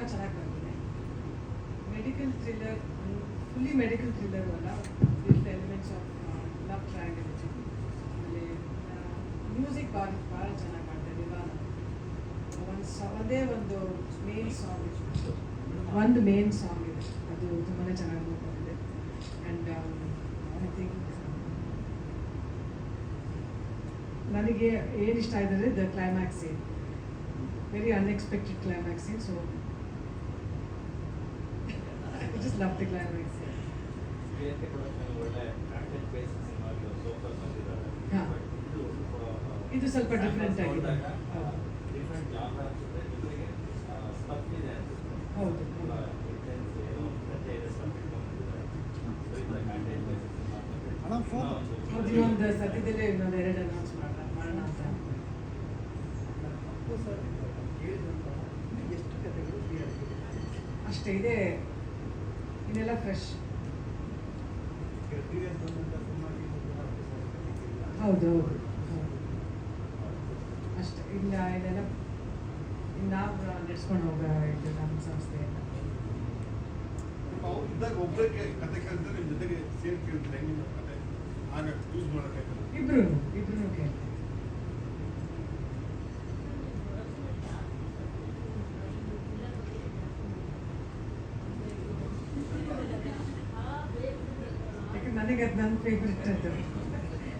Cinema ಚೆನ್ನಾಗಿ ಬಂದಿದೆ. Medical thriller fully medical thriller ಅಲ್ಲ with elements of love triangle ಆಮೇಲೆ ಮ್ಯೂಸಿಕ್ ಭಾಳ ಭಾಳ ಚೆನ್ನಾಗಿ ಮಾಡ್ತಾರೆ ಇವಾಗ ಒಂದು ಒಂದೇ ಒಂದು ಮೇನ್ ಸಾಂಗ್ ಒಂದು ಮೇನ್ ಸಾಂಗ್ ಇದೆ. ಅದು ತುಂಬಾ ಚೆನ್ನಾಗಿ ಬರ್ತಿದೆ ಆ್ಯಂಡ್ ಐ ಥಿಂಕ್ ನನಗೆ ಏನು ಇಷ್ಟ the climax very unexpected climax so just love the climax ಪ್ರಿಯಾಂಕೆ production ಒಳ್ಳೆ content base just love the climax. ಇದು ಸ್ವಲ್ಪ ಇದು ಸ್ವಲ್ಪ different ಆಗಿದೆ. ಹೌದು. ಡಿಫ್ರೆಂಟ್ ಹೌದು, ಇನ್ನೊಂದು ಸದ್ಯದಲ್ಲೇ ಇನ್ನೊಂದು ಎರಡು ಅನೌನ್ಸ್ ಮಾಡೋಣ ಮಾಡೋಣ ಅಂತ. ಅಷ್ಟೇ ಇದೆ. ಇನ್ನೆಲ್ಲ ಫ್ರೆಶ್. ಹೌದು ಹೌದು. ಅಷ್ಟೇ. ಇಲ್ಲ ಇದೆಲ್ಲ ಇನ್ನು ನಾವು ನಡೆಸ್ಕೊಂಡು ಹೋಗೋ ಇದು ನಮ್ಮ ಸಂಸ್ಥೆ ಇಬ್ರು ಇದ್ದಾಗ ಒಬ್ಬರೇ ಕತೆ ಕೇಳಿದ್ರೆ ನಿಮ್ಮ ಜೊತೆಗೆ ಸೇರಿ ಕೇಳ್ತಾರೆ ಹೆಂಗಿನ ಕತೆ ಆಗ ಯೂಸ್ ಮಾಡೋಕ್ಕೆ ಇಬ್ರು ಇಬ್ರು ಕೇಳ್ತೀವಿ ಯಾಕಂದ್ರೆ ನನಗೆ ಅದು ನನ್ನ ಫೇವ್ರೆಟ್ ಅದು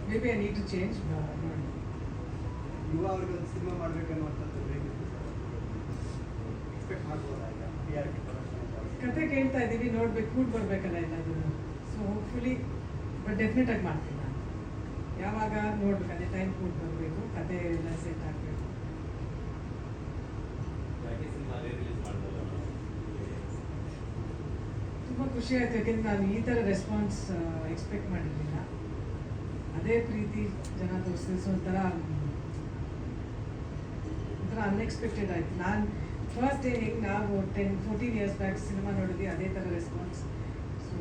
may be I need to change ಯುವ ಅವ್ರಿಗೆ ಒಂದು ಸಿನಿಮಾ ಮಾಡ್ಬೇಕನ್ನುವಂಥದ್ದು ಎಕ್ಸ್ಪೆಕ್ಟ್ ಮಾಡ್ಬೋದಾ ಈಗ? ಪಿ ಆರ್ ಕೆ ಕತೆ ಕೇಳ್ತಾ ಇದ್ದೀವಿ ನೋಡ್ಬೇಕು ಕೂಡ್ ಬರ್ಬೇಕಲ್ಲ ಎಲ್ಲದನ್ನು ಸೊ ಹೋಪ್ಫುಲಿ ಬಟ್ ಡೆಫಿನೆಟ್ ಆಗಿ ಮಾಡ್ತೀನಿ ನಾನು. ಯಾವಾಗ ನೋಡ್ಬೇಕು ಅದೇ ಟೈಮ್ ಕೂಡ್ ಬರಬೇಕು ಕತೆ ಎಲ್ಲ ಸೆಟ್ ಆಗಬೇಕು ಯಾಕೆ ಸಿನಿಮಾ ರಿಲೀಸ್ ಮಾಡ್ಬೋದಲ್ಲ ತುಂಬ ಖುಷಿ ಆಯ್ತು ಯಾಕೆಂದ್ರೆ ನಾನು ಈ ಥರ ರೆಸ್ಪಾನ್ಸ್ ಎಕ್ಸ್ಪೆಕ್ಟ್ ಮಾಡಿರಲಿಲ್ಲ. ಅದೇ ಪ್ರೀತಿ ಜನ ತೋರಿಸಿದ್ರು ಸೊ ಒಂಥರ ಒಂಥರ ಅನ್ಎಕ್ಸ್ಪೆಕ್ಟೆಡ್ ಆಯ್ತು. ನಾನು ಫಸ್ಟ್ ಡೇ ಹೆಂಗೆ ನಾವು ten fourteen years back cinema ನೋಡಿದ್ವಿ ಅದೇ ಥರ ರೆಸ್ಪಾನ್ಸ್ ಸೊ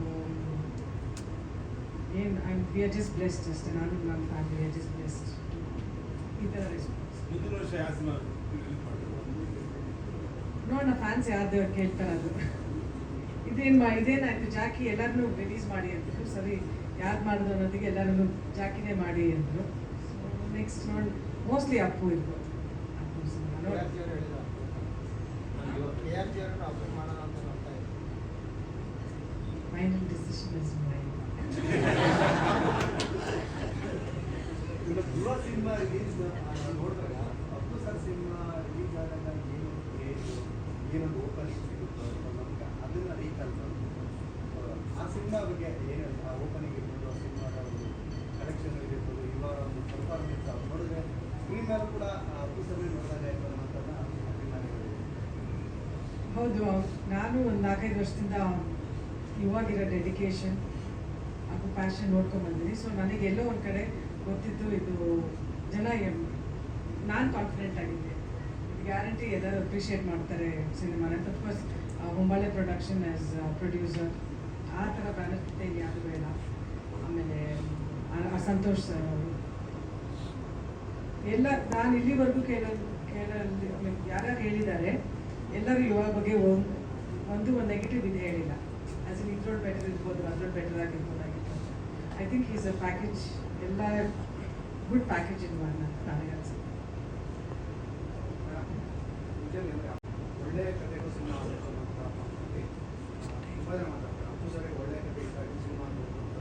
ಏನು I we are just blessed ಅಷ್ಟೇ. ನಾನು ನನ್ನ ಫ್ಯಾಮಿಲಿ ಆರ್ ಜಸ್ಟ್ ಬ್ಲೆಸ್ಡ್ ಈ ಥರ ರೆಸ್ಪಾನ್ಸ್ ನೋಡೋಣ ಫ್ಯಾನ್ಸ್ ಯಾರ್ದು ಕೇಳ್ತಾರೆ ಅದು. ಇದೇನು ಮಾ ಇದೇನಾಯ್ತು ಜಾಕಿ ಎಲ್ಲರನ್ನೂ ರಿಲೀಸ್ ಮಾಡಿ ಅಂದರು ಸರಿ ಯಾರು ಮಾಡಿದ್ರು ಅನ್ನೋದಕ್ಕೆ ಎಲ್ಲರನ್ನೂ ಜಾಕಿನೇ ಮಾಡಿ ಅಂದರು. ನೆಕ್ಸ್ಟ್ ನೋಡಿ ಮೋಸ್ಟ್ಲಿ ಅಪ್ಪು ಇದ್ರು ಅಪ್ಪು ಸಿನಿಮಾ ನೋಡಿ. Final decision is cinema release ನೋಡಿದಾಗ ಅಪ್ಪು ಸರ್ ಸಿನಿಮಾ ರಿಲೀಸ್ ಆದಾಗ ಏನು ಕ್ರೇಜು ಏನೊಂದು ಓಪನಿಂಗ್ ಸಿಗುತ್ತೋ ಅಥವಾ ನಮ್ಗೆ ಅದನ್ನ ಆ ಸಿನಿಮಾ ಬಗ್ಗೆ ಏನು ಆ ಓಪನಿಂಗ್ ಇರ್ಬೋದು, ಆ ಸಿನಿಮಾದ ಒಂದು ಕಲೆಕ್ಷನ್ ಇರ್ಬೋದು ಯುವ ಒಂದು ಪರ್ಫಾರ್ಮೆನ್ಸ್ ಅವ್ರು ನೋಡಿದ್ರೆ ಸ್ಕ್ರೀನ್ ಮೇಲೂ ಕೂಡ ಸರ್ ನೋಡಿದಾಗ ಅನ್ನೋದನ್ನ ಹೌದು ನಾನು ಒಂದು ನಾಲ್ಕೈದು ವರ್ಷದಿಂದ ಇವಾಗಿರೋ ಡೆಡಿಕೇಶನ್ ಹಾಗೂ ಪ್ಯಾಷನ್ ನೋಡ್ಕೊಂಡು ಬಂದಿದ್ದೀನಿ. ಸೊ ನನಗೆ ಎಲ್ಲೋ ಒಂದು ಕಡೆ ಗೊತ್ತಿತ್ತು ಇದು ಜನ ನಾನು ಕಾನ್ಫಿಡೆಂಟ್ ಆಗಿದ್ದೆ. ಗ್ಯಾರಂಟಿ ಎಲ್ಲರೂ ಅಪ್ರಿಷಿಯೇಟ್ ಮಾಡ್ತಾರೆ ಸಿನಿಮಾನ. Of course Hombale production as producer ಆ ಥರ ಬ್ಯಾನರ್ ಯಾರು ಯಾವುದು ಬೇಡ. ಆಮೇಲೆ ಅಸಂತೋಷ್ ಸರ್ ಅವರು. ಎಲ್ಲ, ನಾನು ಇಲ್ಲಿವರೆಗೂ ಕೇಳ ಕೇಳಲ್ಲಿ ಯಾರ್ಯಾರು ಹೇಳಿದ್ದಾರೆ, ಎಲ್ಲರೂ ಯುವ ಬಗ್ಗೆ ಒಂದು ಒಂದು ಒಂದು ನೆಗೆಟಿವ್ ಇದೆ ಹೇಳಿಲ್ಲ. ಆ್ಯಸ್ ಇನ್ ಇದ್ರೊಳಗೆ ಬೆಟರ್ ಇರ್ಬೋದು, ಅದ್ರೊಳ್ better ಆಗಿರ್ಬೋದಾಗಿತ್ತು I think is a package ಎಲ್ಲ ಗುಡ್ ಪ್ಯಾಕೇಜ್ ಇನ್ ಒನ್ ಅಂತ ನನಗೆ ಅನ್ಸುತ್ತೆ ನಿಜವಾಗಿ ಅಂದ್ರೆ ಒಳ್ಳೆ ಕಥೆಗೂ ಸಿನಿಮಾ ಆಗಬೇಕು ಅನ್ನೋಂಥ ಮಾತಲ್ಲಿ ತುಂಬ ಜನ ಮಾತಾಡ್ತಾರೆ ಅಪ್ಪು ಸರಿಗೆ ಒಳ್ಳೆ ಕಥೆ ಇಷ್ಟ ಆಗಿ ಸಿನಿಮಾ ಆಗಬೇಕು ಅಂತ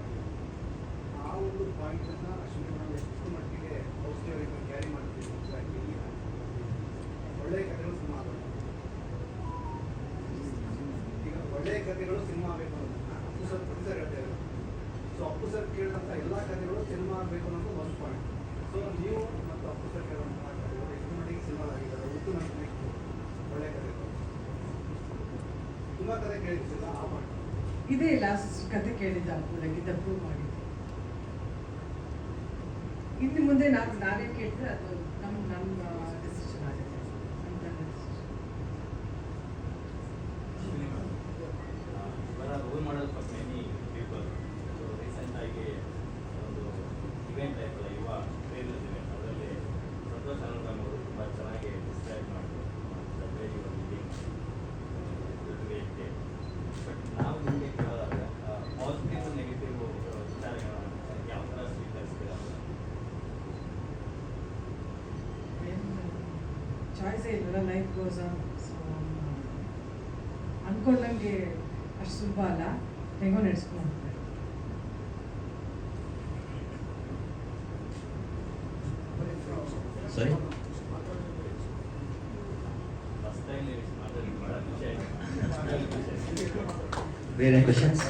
ಆ ಒಂದು ಪಾಯಿಂಟನ್ನು ಅಶ್ವಿನಿ ಮೇಡಮ್ ಎಷ್ಟು ಮಟ್ಟಿಗೆ ಔಷಧಿಯಾಗಿ ಕ್ಯಾರಿ ಮಾಡ್ತೀವಿ ಅಂತ ಹೇಳಿ ಒಳ್ಳೆಯ ಕಥೆಗಳು ಸಿನಿಮಾ ಆಗಬೇಕು ಈಗ ಒಳ್ಳೆಯ ಕಥೆಗಳು ಸಿನಿಮಾ ಆಗಬೇಕು ಅನ್ನೋದನ್ನ ಅಪ್ಪು ಸರ್ ಪ್ರತಿ ಸರ್ ಹೇಳ್ತಾ ಇದ್ದಾರೆ ಸೊ ಅಪ್ಪು ಸರ್ ಕಥೆಗಳು ಸಿನಿಮಾ ಆಗಬೇಕು ಅನ್ನೋದು ಒಂದು ಪಾಯಿಂಟ್ ಸೊ ನೀವು ಮತ್ತು ಅಪ್ಪು ಸರ್ ಕೇಳುವಂಥ ಕಥೆಗಳು ಎಷ್ಟು ಮಟ್ಟಿಗೆ ಸಿನಿಮಾ ಆಗಿದ್ದಾರೆ ಉತ್ತು ನನಗೆ ಒಳ್ಳೆ ಕಥೆಗಳು ತುಂಬ ಕಥೆ ಕೇಳಿದ್ದಿಲ್ಲ ಆ ಪಾಯಿಂಟ್ ಇದೇ ಲಾಸ್ಟ್ ಕತೆ ಕೇಳಿದ್ದ ಅಪ್ಪು ನನಗೆ ಪ್ರೂವ್ ಮಾಡಿದ್ದು. ಇನ್ನು ಮುಂದೆ ನಾನು ನಾನೇ ಕೇಳಿದ್ರೆ ಅದು ನಮ್ಮ ನಮ್ಮ ಡಿಸಿಷನ್ ಆಗುತ್ತೆ ಅಂತ ಡಿಸಿಷನ್ ಬರ role model for many people so recent ಆಗಿ ಒಂದು ಇವೆಂಟ್ ಆಯ್ತಲ್ಲ ಯುವ ಟ್ರೇಲರ್ ಇವೆಂಟ್ ಅದರಲ್ಲಿ ಸಂತೋಷ್ ಅನುರಾಮ್ ಅವರು ತುಂಬ ಚೆನ್ನಾಗಿ ಡಿಸ್ಕ್ರೈಬ್ ಮಾಡಿದ್ರು ದ ವೇ ಯು ಮೀಟಿಂಗ್ ಚಾಯ್ಸೇ ಇಲ್ಲಲ್ಲ ಲೈಫ್ ಗೋಸ್ ಆನ್ ಸೊ ಅಂದ್ಕೊಂಡಂಗೆ ಅಷ್ಟು ಸುಲಭ ಅಲ್ಲ. ಹೆಂಗೋ ನಡೆಸ್ಕೊಂಡು ಸರಿ ಬೇರೆ ಕ್ವಶನ್ಸ್